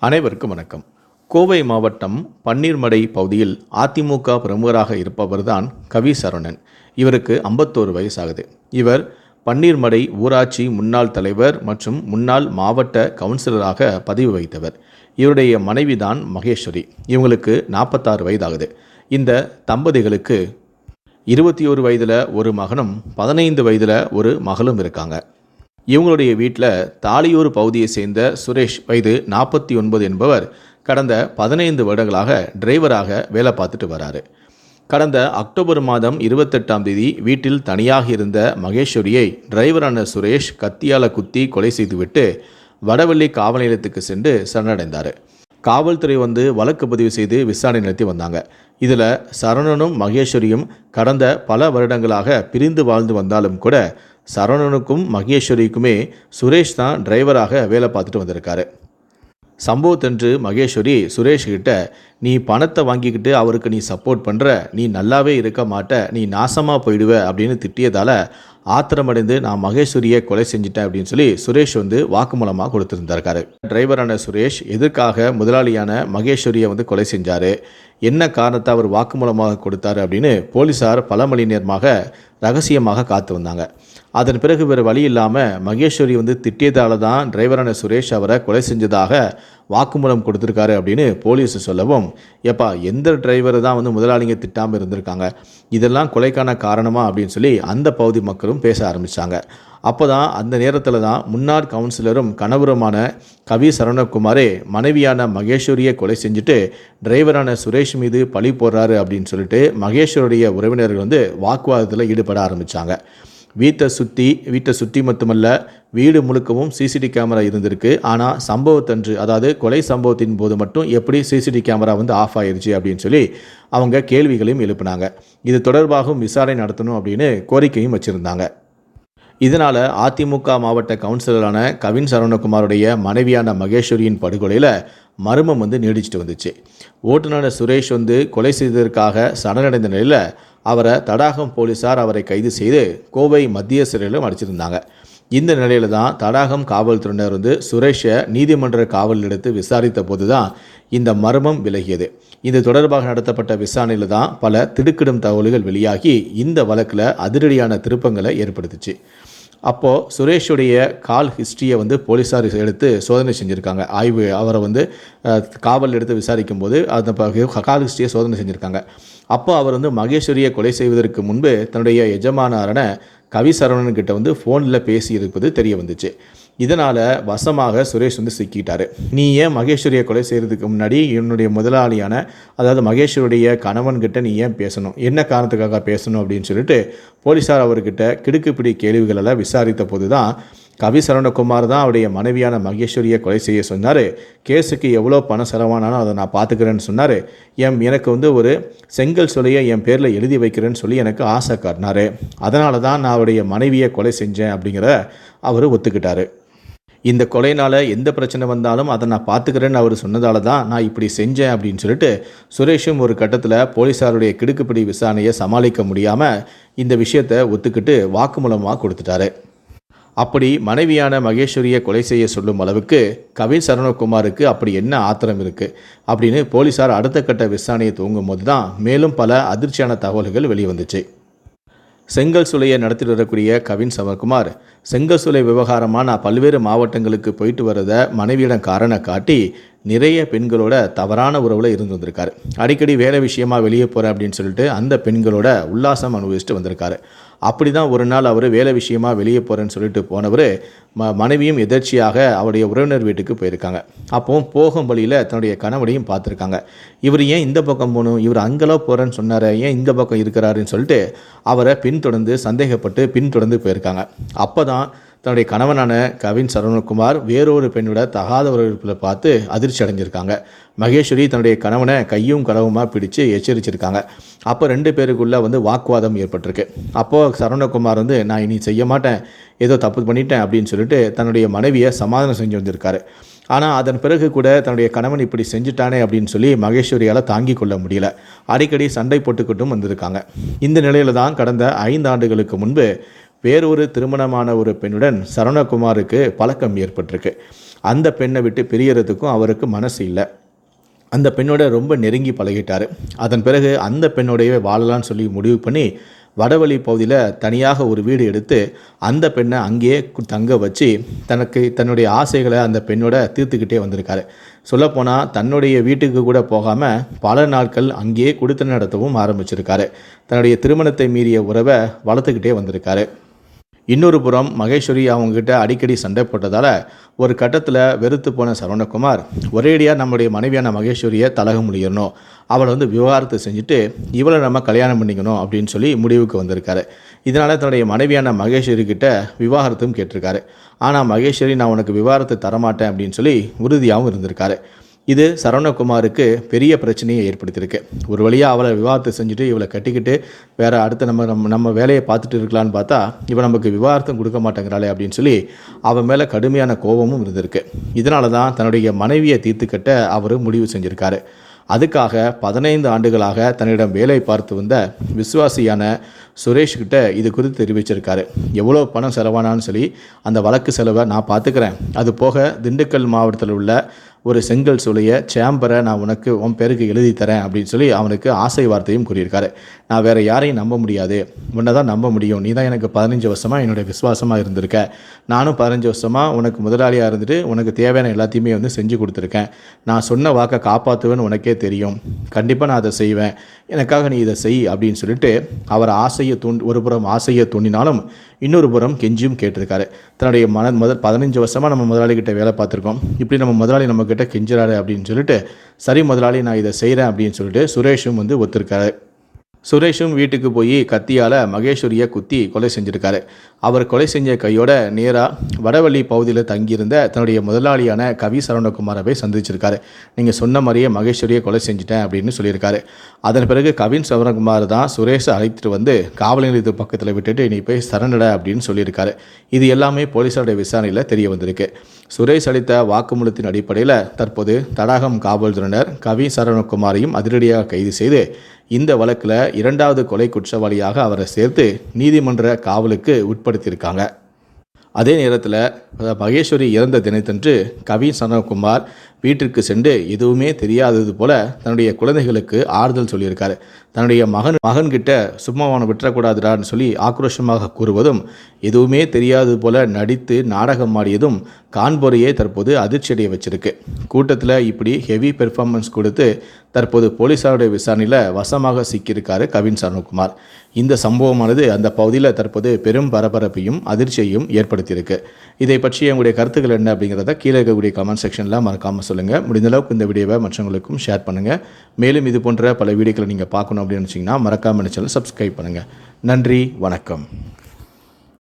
அனைவருக்கும் வணக்கம். கோவை மாவட்டம் பன்னீர்மடை பகுதியில் அதிமுக பிரமுகராக இருப்பவர்தான் கவி சரவணன் இவருக்கு ஐம்பத்தோரு வயசாகுது. இவர் பன்னீர்மடை ஊராட்சி முன்னாள் தலைவர் மற்றும் முன்னாள் மாவட்ட கவுன்சிலராக பதிவு வைத்தவர் இவருடைய மனைவிதான் மகேஸ்வரி. இவங்களுக்கு நாற்பத்தாறு வயதாகுது. இந்த தம்பதிகளுக்கு இருபத்தி ஒரு வயதில் ஒரு மகனும் பதினைந்து வயதில் ஒரு மகளும் இருக்காங்க. இவங்களுடைய வீட்டில் தாலியூர் பகுதியை சேர்ந்த சுரேஷ் வயது நாற்பத்தி ஒன்பது என்பவர் கடந்த பதினைந்து வருடங்களாக டிரைவராக வேலை பார்த்துட்டு வராரு. கடந்த அக்டோபர் மாதம் இருபத்தெட்டாம் தேதி வீட்டில் தனியாக இருந்த மகேஸ்வரியை டிரைவரான சுரேஷ் கத்தியால குத்தி கொலை செய்துவிட்டு வடவள்ளி காவல் நிலையத்துக்கு சென்று சரணடைந்தார். காவல்துறை வந்து வழக்கு பதிவு செய்து விசாரணை நடத்தி வந்தாங்க. இதில் சரணனும் மகேஸ்வரியும் கடந்த பல வருடங்களாக பிரிந்து வாழ்ந்து வந்தாலும் கூட சரவணனுக்கும் மகேஸ்வரிக்குமே சுரேஷ் தான் டிரைவராக வேலை பார்த்துட்டு வந்திருக்காரு. சம்பவத்தன்று மகேஸ்வரி சுரேஷ் கிட்ட நீ பணத்தை வாங்கிக்கிட்டு அவருக்கு நீ சப்போர்ட் பண்ணுற நீ நல்லாவே இருக்க மாட்ட நீ நாசமாக போயிடுவ அப்படின்னு திட்டியதால் ஆத்திரமடைந்து நான் மகேஸ்வரியை கொலை செஞ்சிட்டேன் அப்படின்னு சொல்லி சுரேஷ் வந்து வாக்குமூலமாக கொடுத்துருந்தாருக்காரு. டிரைவரான சுரேஷ் எதற்காக முதலாளியான மகேஸ்வரியை வந்து கொலை செஞ்சார் என்ன காரணத்தை அவர் வாக்குமூலமாக கொடுத்தாரு அப்படின்னு போலீஸார் பல மணி நேரமாக ரகசியமாக காத்து வந்தாங்க. அதன் பிறகு வேறு வழி இல்லாமல் மகேஸ்வரி வந்து திட்டியதால தான் டிரைவரான சுரேஷ் அவரை கொலை செஞ்சதாக வாக்குமூலம் கொடுத்துருக்காரு அப்படின்னு போலீஸ் சொல்லவும் எப்பா எந்த டிரைவரை தான் வந்து முதலாளிங்க திட்டாமல் இருந்திருக்காங்க? இதெல்லாம் கொலைக்கான காரணமா? அப்படின்னு சொல்லி அந்த பகுதி மக்களும் பேச ஆரம்பித்தாங்க அப்போ தான் அந்த நேரத்தில் தான் முன்னாள் கவுன்சிலரும் கணவருமான கவி சரவணகுமாரே மனைவியான மகேஸ்வரியை கொலை செஞ்சுட்டு டிரைவரான சுரேஷ் மீது பழி போடுறாரு அப்படின்னு சொல்லிட்டு மகேஸ்வருடைய உறவினர்கள் வந்து வாக்குவாதத்தில் ஈடுபட ஆரம்பித்தாங்க வீட்டை சுற்றி வீட்டை சுற்றி மட்டுமல்ல வீடு முழுக்கவும் சிசிடி கேமரா இருந்திருக்கு. ஆனால் சம்பவத்தன்று அதாவது கொலை சம்பவத்தின் போது மட்டும் எப்படி சிசிடி கேமரா வந்து ஆஃப் ஆயிருச்சு அப்படின்னு சொல்லி அவங்க கேள்விகளையும் எழுப்பினாங்க. இது தொடர்பாகவும் விசாரணை நடத்தணும் அப்படின்னு கோரிக்கையும் வச்சுருந்தாங்க. இதனால் அதிமுக மாவட்ட கவுன்சிலரான கவின் சரவணகுமாருடைய மனைவியான மகேஸ்வரியின் படுகொலையில் மர்மம் வந்து நீடிச்சிட்டு வந்துச்சு. ஓட்டுநர் சுரேஷ் வந்து கொலை செய்ததற்காக சரணடைந்த நிலையில் அவரை தடாகம் போலீஸார் அவரை கைது செய்து கோவை மத்திய சிறையிலும் அடைச்சிருந்தாங்க. இந்த நிலையில தான் தடாகம் காவல்துறையினர் வந்து சுரேஷை நீதிமன்ற காவலில் எடுத்து விசாரித்த போது தான் இந்த மர்மம் விலகியது. இது தொடர்பாக நடத்தப்பட்ட விசாரணையில் தான் பல திடுக்கிடும் தகவல்கள் வெளியாகி இந்த வழக்கில் அதிரடியான திருப்பங்களை ஏற்படுத்துச்சு. அப்போது சுரேஷுடைய கால் ஹிஸ்ட்ரியை வந்து போலீஸார் எடுத்து சோதனை செஞ்சுருக்காங்க. ஆய்வு அவரை வந்து காவல் எடுத்து விசாரிக்கும் போது அந்த கால் ஹிஸ்ட்ரியை சோதனை செஞ்சுருக்காங்க. அப்போ அவர் வந்து மகேஸ்வரியை கொலை செய்வதற்கு முன்பு தன்னுடைய எஜமானாரான கவி சரவணன்கிட்ட வந்து ஃபோனில் பேசி இருப்பது தெரிய வந்துச்சு. இதனால் வசமாக சுரேஷ் வந்து சிக்கிட்டார். நீ ஏன் மகேஸ்வரியை கொலை செய்கிறதுக்கு முன்னாடி என்னுடைய முதலாளியான அதாவது மகேஸ்வருடைய கணவன்கிட்ட நீ ஏன் பேசணும்? என்ன காரணத்துக்காக பேசணும் அப்படின்னு சொல்லிட்டு போலீஸார் அவர்கிட்ட கிடுக்குப்பிடி கேள்விகளெல்லாம் விசாரித்த போது தான் கவி சரவணகுமார் தான் அவருடைய மனைவியான மகேஸ்வரியை கொலை செய்ய சொன்னார். கேஸுக்கு எவ்வளோ பணம் செலவானாலும் அதை நான் பார்த்துக்கிறேன்னு சொன்னார். என் எனக்கு வந்து ஒரு செங்கல் சொல்லையை என் பேரில் எழுதி வைக்கிறேன்னு சொல்லி எனக்கு ஆசை காட்டினார். அதனால தான் நான் அவருடைய மனைவியை கொலை செஞ்சேன் அப்படிங்கிற அவர் ஒத்துக்கிட்டாரு. இந்த கொலைனால் எந்த பிரச்சனை வந்தாலும் அதை நான் பார்த்துக்கிறேன்னு அவர் சொன்னதால தான் நான் இப்படி செஞ்சேன் அப்படின்னு சொல்லிட்டு சுரேஷும் ஒரு கட்டத்தில் போலீஸாருடைய கிடுக்குப்பிடி விசாரணையை சமாளிக்க முடியாமல் இந்த விஷயத்தை ஒத்துக்கிட்டு வாக்குமூலமாக கொடுத்துட்டாரு. அப்படி மனைவியான மகேஸ்வரியை கொலை செய்ய சொல்லும் அளவுக்கு கவின் சரணகுமாருக்கு அப்படி என்ன ஆத்திரம் இருக்குது அப்படின்னு போலீஸார் அடுத்த கட்ட விசாரணையை துவங்கும் போது தான் மேலும் பல அதிர்ச்சியான தகவல்கள் வெளிவந்துச்சு. செங்கல் சூளையை நடத்திட்டு வரக்கூடிய கவின் சவர்குமார் செங்கல் சூளை விவகாரமாக நான் பல்வேறு மாவட்டங்களுக்கு போயிட்டு வரத மனைவியிடம் காரணம் காட்டி நிறைய பெண்களோட தவறான உறவில் இருந்து வந்திருக்காரு. அடிக்கடி வேலை விஷயமா வெளியே போகிறேன் அப்படின்னு சொல்லிட்டு அந்த பெண்களோட உல்லாசம் அனுபவிச்சுட்டு வந்திருக்காரு. அப்படி தான் ஒரு நாள் அவர் வேலை விஷயமா வெளியே போகிறேன்னு சொல்லிட்டு போனவர் ம மனைவியும் எதர்ச்சியாக அவருடைய உறவினர் வீட்டுக்கு போயிருக்காங்க. அப்போவும் போகும் வழியில் தன்னுடைய கணவனையும் பார்த்துருக்காங்க. இவர் ஏன் இந்த பக்கம் போகணும்? இவர் அங்கெல்லாம் போகிறேன்னு சொன்னார் ஏன் இந்த பக்கம் இருக்கிறாருன்னு சொல்லிட்டு அவரை பின்தொடர்ந்து சந்தேகப்பட்டு பின்தொடர்ந்து போயிருக்காங்க. அப்போ தான் தன்னுடைய கணவனான கவின் சரவணகுமார் வேறொரு பெண்ணோட தகாத உறவுகளை பார்த்து அதிர்ச்சி அடைஞ்சிருக்காங்க. மகேஸ்வரி தன்னுடைய கணவனை கையும் களவுமாக பிடிச்சு எச்சரிச்சிருக்காங்க. அப்போ ரெண்டு பேருக்குள்ளே வந்து வாக்குவாதம் ஏற்பட்டிருக்கு. அப்போது சரவணகுமார் வந்து நான் இனி செய்ய மாட்டேன். ஏதோ தப்பு பண்ணிட்டேன் அப்படின்னு சொல்லிட்டு தன்னுடைய மனைவியை சமாதானம் செஞ்சு வந்திருக்காரு. ஆனால் அதன் பிறகு கூட தன்னுடைய கணவன் இப்படி செஞ்சுட்டானே அப்படின்னு சொல்லி மகேஸ்வரியால் தாங்கி கொள்ள முடியல. அடிக்கடி சண்டை போட்டுக்கிட்டும் வந்திருக்காங்க. இந்த நிலையில் தான் கடந்த ஐந்து ஆண்டுகளுக்கு முன்பு வேறொரு திருமணமான ஒரு பெண்ணுடன் சரவணகுமாருக்கு பழக்கம் ஏற்பட்டிருக்கு. அந்த பெண்ணை விட்டு பிரியறதுக்கும் அவருக்கு மனசு இல்லை. அந்த பெண்ணோட ரொம்ப நெருங்கி பழகிட்டார். அதன் பிறகு அந்த பெண்ணோடையவே வாழலாம்னு சொல்லி முடிவு பண்ணி வடவழி பகுதியில் தனியாக ஒரு வீடு எடுத்து அந்த பெண்ணை அங்கேயே தங்க வச்சு தனக்கு தன்னுடைய ஆசைகளை அந்த பெண்ணோட தீர்த்துக்கிட்டே வந்திருக்காரு. சொல்லப்போனால் தன்னுடைய வீட்டுக்கு கூட போகாமல் பல நாட்கள் அங்கேயே கொடுத்து நடத்தவும் ஆரம்பிச்சிருக்காரு. தன்னுடைய திருமணத்தை மீறிய உறவை வளர்த்துக்கிட்டே வந்திருக்காரு. இன்னொரு புறம் மகேஸ்வரி அவங்கக்கிட்ட அடிக்கடி சண்டை போட்டதால் ஒரு கட்டத்தில் வெறுத்து போன சரவணகுமார் ஒரேடியாக நம்முடைய மனைவியான மகேஸ்வரியை தலக முடியணும் அவளை வந்து விவகாரத்தை செஞ்சுட்டு இவளை நம்ம கல்யாணம் பண்ணிக்கணும் அப்படின்னு சொல்லி முடிவுக்கு வந்திருக்காரு. இதனால் தன்னுடைய மனைவியான மகேஸ்வரி கிட்ட விவாகரத்தும் கேட்டிருக்காரு. ஆனால் மகேஸ்வரி நான் உனக்கு விவாகரத்தை தரமாட்டேன் அப்படின்னு சொல்லி உறுதியாகவும் இருந்திருக்காரு. இது சரவணகுமாருக்கு பெரிய பிரச்சனையை ஏற்படுத்தியிருக்கு. ஒரு வழியாக அவளை விவாதத்தை செஞ்சுட்டு இவளை கட்டிக்கிட்டு வேறு அடுத்த நம்ம நம்ம நம்ம வேலையை பார்த்துட்டு இருக்கலான்னு பார்த்தா இவன் நமக்கு விவாதத்தை கொடுக்க மாட்டேங்கிறாளே அப்படின்னு சொல்லி அவன் மேலே கடுமையான கோபமும் இருந்திருக்கு. இதனால தான் தன்னுடைய மனைவியை தீர்த்துக்கட்ட அவர் முடிவு செஞ்சுருக்காரு. அதுக்காக பதினைந்து ஆண்டுகளாக தன்னிடம் வேலை பார்த்து வந்த விசுவாசியான சுரேஷ்கிட்ட இது குறித்து தெரிவிச்சிருக்காரு. எவ்வளோ பணம் செலவானான்னு சொல்லி அந்த வழக்கு செலவை நான் பார்த்துக்கிறேன். அது போக திண்டுக்கல் மாவட்டத்தில் உள்ள ஒரு செங்கல் சூளைய சேம்பரை நான் உனக்கு உன் பேருக்கு எழுதி தரேன் அப்படின்னு சொல்லி அவனுக்கு ஆசை வார்த்தையும் கூறியிருக்காரு. நான் வேற யாரையும் நம்ப முடியாது. உன்னை தான் நம்ப முடியும். நீ தான் எனக்கு பதினஞ்சு வருஷமாக என்னுடைய விசுவாசமாக இருந்திருக்க. நானும் பதினஞ்சு வருஷமாக உனக்கு முதலாளியாக இருந்துட்டு உனக்கு தேவையான எல்லாத்தையுமே வந்து செஞ்சு கொடுத்துருக்கேன். நான் சொன்ன வாக்கை காப்பாற்றுவேன்னு உனக்கே தெரியும். கண்டிப்பாக நான் அதை செய்வேன். எனக்காக நீ இதை செய் அப்படின்னு சொல்லிட்டு அவர் ஆசையை தூண் ஒரு புறம் ஆசையை தூண்டினாலும் இன்னொரு புறம் கெஞ்சியும் கேட்டிருக்காரு. தன்னுடைய மன முதல் பதினஞ்சு வருஷமாக நம்ம முதலாளிகிட்ட வேலை பார்த்துருக்கோம். இப்படி நம்ம முதலாளி நம்மக்கிட்ட கெஞ்சுறாரு அப்படின்னு சொல்லிட்டு சரி முதலாளி நான் இதை செய்கிறேன் அப்படின்னு சொல்லிட்டு சுரேஷும் வந்து ஒத்துருக்காரு. சுரேஷும் வீட்டுக்கு போய் கத்தியால் மகேஸ்வரியை குத்தி கொலை செஞ்சுருக்காரு. அவர் கொலை செஞ்ச கையோட நேராக வடவள்ளி பகுதியில் தங்கியிருந்த தன்னுடைய முதலாளியான கவி சரவணகுமாரை போய் சந்திச்சிருக்காரு. நீங்கள் சொன்ன மாதிரியே மகேஸ்வரியை கொலை செஞ்சுட்டேன் அப்படின்னு சொல்லியிருக்காரு. அதன் பிறகு கவின் சரவணகுமார் தான் சுரேஷை அழைத்துட்டு வந்து காவல் நிலையத்து பக்கத்தில் விட்டுட்டு நீ போய் சரணட அப்படின்னு சொல்லியிருக்காரு. இது எல்லாமே போலீஸாருடைய விசாரணையில் தெரிய வந்திருக்கு. சுரேஷ் அளித்த வாக்குமூலத்தின் அடிப்படையில் தற்போது தடாகம் காவல்துறையினர் கவி சரவணகுமாரையும் அதிரடியாக கைது செய்து இந்த வழக்கில் இரண்டாவது கொலை குற்றவாளியாக அவரை சேர்த்து நீதிமன்ற காவலுக்கு உட்படுத்தியிருக்காங்க. அதே நேரத்தில் மகேஸ்வரி இறந்த தினத்தன்று கவி சரவணகுமார் வீட்டிற்கு சென்று எதுவுமே தெரியாதது போல தன்னுடைய குழந்தைகளுக்கு ஆறுதல் சொல்லியிருக்காரு. தன்னுடைய மகன் மகன்கிட்ட சும்மா அவனை விட்டுறக்கூடாதுடான்னு சொல்லி ஆக்ரோஷமாக கூறுவதும் எதுவுமே தெரியாதது போல நடித்து நாடகம் ஆடியதும் கான்போரையே தற்போது அதிர்ச்சியடைய வச்சிருக்கு. கூட்டத்தில் இப்படி ஹெவி பெர்ஃபார்மன்ஸ் கொடுத்து தற்போது போலீஸாருடைய விசாரணையில் வசமாக சிக்கியிருக்காரு கவின் சரவணகுமார் இந்த சம்பவமானது அந்த பகுதியில் தற்போது பெரும் பரபரப்பையும் அதிர்ச்சியையும் ஏற்படுத்தியிருக்கு. இதை பற்றி உங்களுடைய கருத்துக்கள் என்ன அப்படிங்கிறத கீழே இருக்கக்கூடிய கமெண்ட் செக்ஷனில் மறக்காமல் சொல்லுங்கள் சொல்லுங்கள் முடிந்தளவுக்கு இந்த வீடியோவை மற்றவங்களுக்கும் ஷேர் பண்ணுங்கள் மேலும் இது போன்ற பல வீடியோக்களை நீங்கள் பார்க்கணும் அப்படின்னு நினச்சிங்கன்னா மறக்காமல் சேனல் சப்ஸ்கிரைப் பண்ணுங்கள் நன்றி வணக்கம்.